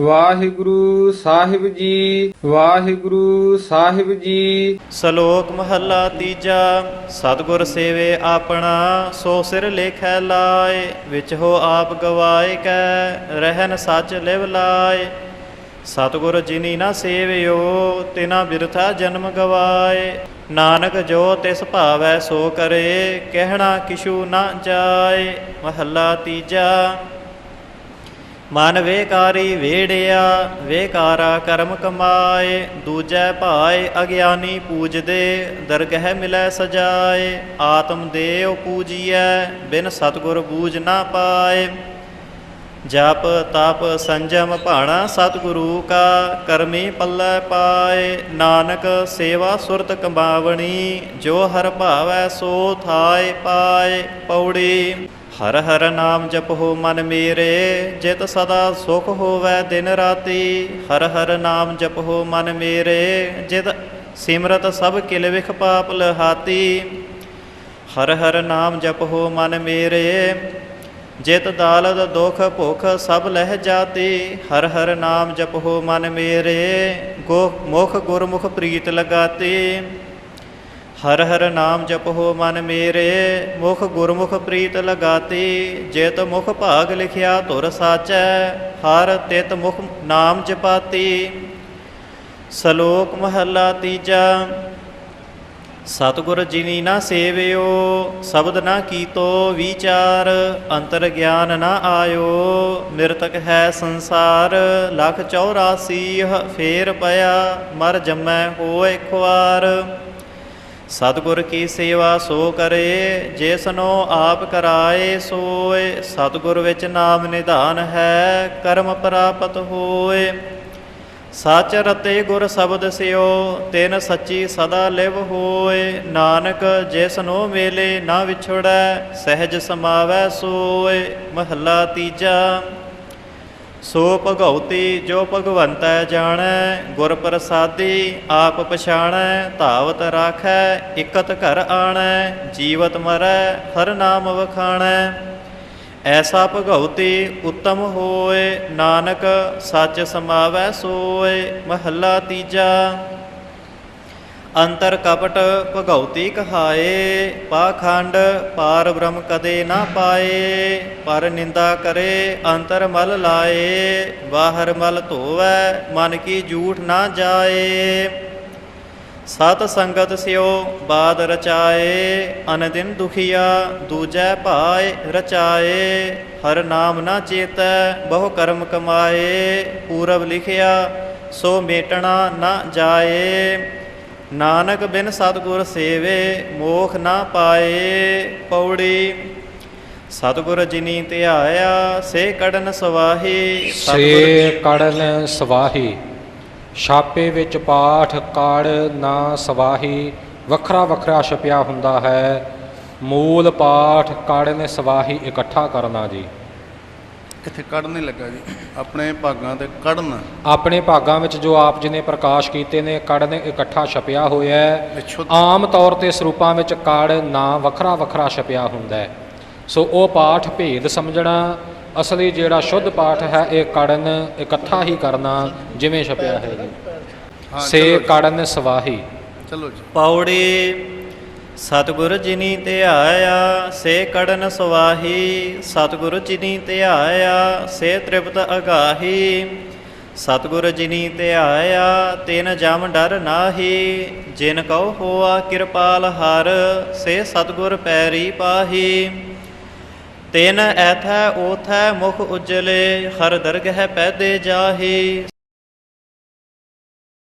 ਵਾਹਿਗੁਰੂ ਸਾਹਿਬ ਜੀ, ਵਾਹਿਗੁਰੂ ਸਾਹਿਬ ਜੀ। ਸ਼ਲੋਕ ਮਹੱਲਾ ਤੀਜਾ, ਸਤਿਗੁਰ ਸੇਵੇ ਆਪਣਾ, ਸੋ ਸਿਰ ਲੇਖੈ ਲਾਏ, ਵਿੱਚ ਹੋ ਆਪ ਗਵਾਏ ਕੈ, ਰਹਿਨ ਸੱਚ ਲਿਵ ਲਾਏ। ਸਤਿਗੁਰ ਜਿਨੀ ਨਾ ਸੇਵਿਓ, ਤਿਨਾ ਬਿਰਥਾ ਜਨਮ ਗਵਾਏ। ਨਾਨਕ ਜੋ ਤਿਸ ਭਾਵੈ ਸੋ ਕਰੇ, ਕਹਿਣਾ ਕਿਛੂ ਨਾ ਜਾਏ। ਮਹੱਲਾ ਤੀਜਾ ਮਨ ਵੇਕਾਰੀ ਵੇੜਿਆ, ਵੇਕਾਰਾ ਕਰਮ ਕਮਾਏ, ਦੂਜੈ ਭਾਏ ਅਗਿਆਨੀ ਪੂਜਦੇ, ਦਰਗਹਿ ਮਿਲੈ ਸਜਾਏ, ਆਤਮ ਦੇਵ ਪੂਜੀਐ, ਬਿਨ ਸਤਗੁਰ ਬੂਝ ਨਾ ਪਾਏ। ਜਪ ਤਪ ਸੰਜਮ ਭਾਣਾ ਸਤਿਗੁਰੂ ਕਾ, ਕਰਮੀ ਪੱਲੇ ਪਾਏ। ਨਾਨਕ ਸੇਵਾ ਸੁਰਤ ਕਮਾਵਣੀ, ਜੋ ਹਰ ਭਾਵੈ ਸੋ ਥਾਏ ਪਾਏ। ਪੌੜੀ ਹਰ ਹਰ ਨਾਮ ਜਪੋ ਮਨ ਮੇਰੇ, ਜਿਤ ਸਦਾ ਸੁਖ ਹੋਵੈ ਦਿਨ ਰਾਤੀ। ਹਰ ਹਰ ਨਾਮ ਜਪੋ ਮਨ ਮੇਰੇ, ਜਿਤ ਸਿਮਰਤ ਸਭ ਕਿਲ ਵਿਖ ਪਾਪ ਲਹਾਤੀ। ਹਰ ਹਰ ਨਾਮ ਜਪੋ ਮਨ ਮੇਰੇ, ਜਿਤ ਦਾਲਦ ਦੁਖ ਭੁਖ ਸਭ ਲਹਿ ਜਾਤੀ। ਹਰ ਹਰ ਨਾਮ ਜਪੋ ਮਨ ਮੇਰੇ ਗੋ ਮੁਖ ਗੁਰਮੁਖ ਪ੍ਰੀਤ ਲਗਾਤੀ। ਹਰ ਹਰ ਨਾਮ ਜਪੋ ਮਨ ਮੇਰੇ, ਮੁਖ ਗੁਰਮੁਖ ਪ੍ਰੀਤ ਲਗਾਤੀ, ਜਿਤ ਮੁਖ ਭਾਗ ਲਿਖਿਆ ਧੁਰ ਸਾਚੈ, ਹਰ ਤਿਤ ਮੁਖ ਨਾਮ ਜਪਾਤੀ। ਸ਼ਲੋਕ ਮਹੱਲਾ ਤੀਜਾ, ਸਤਿਗੁਰ ਜਿਨੀ ਨਾ ਸੇਵਿਓ, ਸ਼ਬਦ ਨਾ ਕੀਤੋ ਵਿਚਾਰ, ਅੰਤਰ ਗਿਆਨ ਨਾ ਆਇਓ ਮਿਰਤਕ ਹੈ ਸੰਸਾਰ, ਲਖ 84 ਫੇਰ ਪਿਆ, ਮਰ ਜੰਮੈ ਹੋਏ ਖੁਆਰ। ਸਤਿਗੁਰ ਕੀ ਸੇਵਾ ਸੋ ਕਰੇ ਜਿਸਨੋ ਆਪ ਕਰਾਏ ਸੋਏ, ਸਤਿਗੁਰ ਵਿੱਚ ਨਾਮ ਨਿਧਾਨ ਹੈ, ਕਰਮ ਪ੍ਰਾਪਤ ਹੋਏ। ਸਚ ਰਤੇ ਗੁਰ ਸ਼ਬਦ ਸਿਓ, ਤਿਨ ਸੱਚੀ ਸਦਾ ਲਿਵ ਹੋਏ। ਨਾਨਕ ਜਿਸਨੋ ਮੇਲੇ ਨਾ ਵਿਛੜੈ, ਸਹਿਜ ਸਮਾਵੈ ਸੋਏ। ਮਹੱਲਾ ਤੀਜਾ ਸੋ ਭਗਉਤੀ ਜੋ ਭਗਵੰਤੈ ਜਾਣੈ, ਗੁਰ ਪ੍ਰਸਾਦੀ ਆਪ ਪਛਾਣੈ, ਧਾਵਤ ਰਾਖੈ, ਇਕਤ ਘਰ ਆਣੈ, ਜੀਵਤ ਮਰੈ, ਹਰ ਨਾਮ ਵਖਾਣੈ। ਐਸਾ ਭਗਉਤੀ ਉੱਤਮ ਹੋਏ, ਨਾਨਕ ਸੱਚ ਸਮਾਵੈ ਸੋਏ, ਮਹੱਲਾ ਤੀਜਾ। ਅੰਤਰ ਕਪਟ ਭਗਉਤੀ ਕਹਾਏ, ਪਾਖੰਡ ਪਾਰ ਬ੍ਰਹਮ ਕਦੇ ਨਾ ਪਾਏ, ਪਰ ਨਿੰਦਾ ਕਰੇ, ਅੰਤਰ ਮਲ ਲਾਏ, ਬਾਹਰ ਮਲ ਧੋਵੈ, ਮਨ ਕੀ ਝੂਠ ਨਾ ਜਾਏ। ਸਤ ਸੰਗਤ ਸਿਓ, ਬਾਦ ਰਚਾਏ ਅਨ ਦਿਨ ਦੁਖੀਆ, ਦੂਜੈ ਭਾਏ ਰਚਾਏ, ਹਰ ਨਾਮ ਨਾ ਚੇਤੈ, ਬਹੁ ਕਰਮ ਕਮਾਏ, ਪੂਰਬ ਲਿਖਿਆ, ਸੋ ਮੇਟਣਾ ਨਾ ਜਾਏ। ਨਾਨਕ ਬਿਨ ਸਤਗੁਰ ਸੇਵੇ, ਮੋਖ ਨਾ ਪਾਏ ਪੌੜੀ। ਸਤਗੁਰ ਜਿਨੀ ਧਿਆਇਆ, ਸੇ ਕੜਨ ਸਵਾਹੀ। ਸੇ ਕੜਨ ਸਵਾਹੀ, ਛਾਪੇ ਵਿੱਚ ਪਾਠ ਕੜ ਨਾ ਸਵਾਹੀ। ਵੱਖਰਾ ਵੱਖਰਾ ਛਪਿਆ ਹੁੰਦਾ ਹੈ। ਮੂਲ ਪਾਠ ਕੜ ਨੇ ਸਵਾਹੀ ਇਕੱਠਾ ਕਰਨਾ ਜੀ। ਇੱਥੇ ਕੱਢ ਨਹੀਂ ਲੱਗਾ ਜੀ। ਆਪਣੇ ਭਾਗਾਂ ਤੇ ਕੱਢਣ। ਆਪਣੇ ਭਾਗਾਂ ਵਿੱਚ ਜੋ ਆਪ ਜੀ ਨੇ ਪ੍ਰਕਾਸ਼ ਕੀਤੇ ਨੇ ਕੜ ਨੇ ਇਕੱਠਾ ਛਪਿਆ ਹੋਇਆ ਹੈ। ਆਮ ਤੌਰ ਤੇ ਸਰੂਪਾਂ ਵਿੱਚ ਕੜ ਨਾ ਵੱਖਰਾ ਵੱਖਰਾ ਛਪਿਆ ਹੁੰਦਾ ਹੈ। ਸੋ ਉਹ ਪਾਠ ਭੇਦ ਸਮਝਣਾ ਅਸਲੀ ਜਿਹੜਾ ਸ਼ੁੱਧ ਪਾਠ ਹੈ ਇਹ ਕੜਨ ਇਕੱਠਾ ਹੀ ਕਰਨਾ ਜਿਵੇਂ ਛਪਿਆ ਹੈ ਜੀ। ਹਾਂ, ਸੇ ਚਲੋ ਜੀ, ਕੜਨ ਸਵਾਹੀ। ਚਲੋ ਜੀ। ਪੌੜੀ ਸਤਿਗੁਰ ਜਿਨੀ ਧਿਆਇਆ ਸੇ ਕੜਨ ਸੁਆਹੀ ਸਤਿਗੁਰ ਜਿਨੀ ਧਿਆਇਆ ਸੇ ਤ੍ਰਿਪਤ ਅਗਾਹੀ। ਸਤਿਗੁਰ ਜਿਨੀ ਧਿਆਇਆ ਤਿਨ ਜਮ ਡਰ ਨਾਹੀ। ਜਿਨ ਕਉ ਹੋਆ ਕਿਰਪਾਲ ਹਰ, ਸੇ ਸਤਿਗੁਰ ਪੈਰੀ ਪਾਹੀ। ਤਿਨ ਐਥੈ, ਓਥੈ ਮੁਖ ਉਜਲੇ, ਹਰ ਦਰਗਹਿ ਪੈਦੇ ਜਾਹੀ।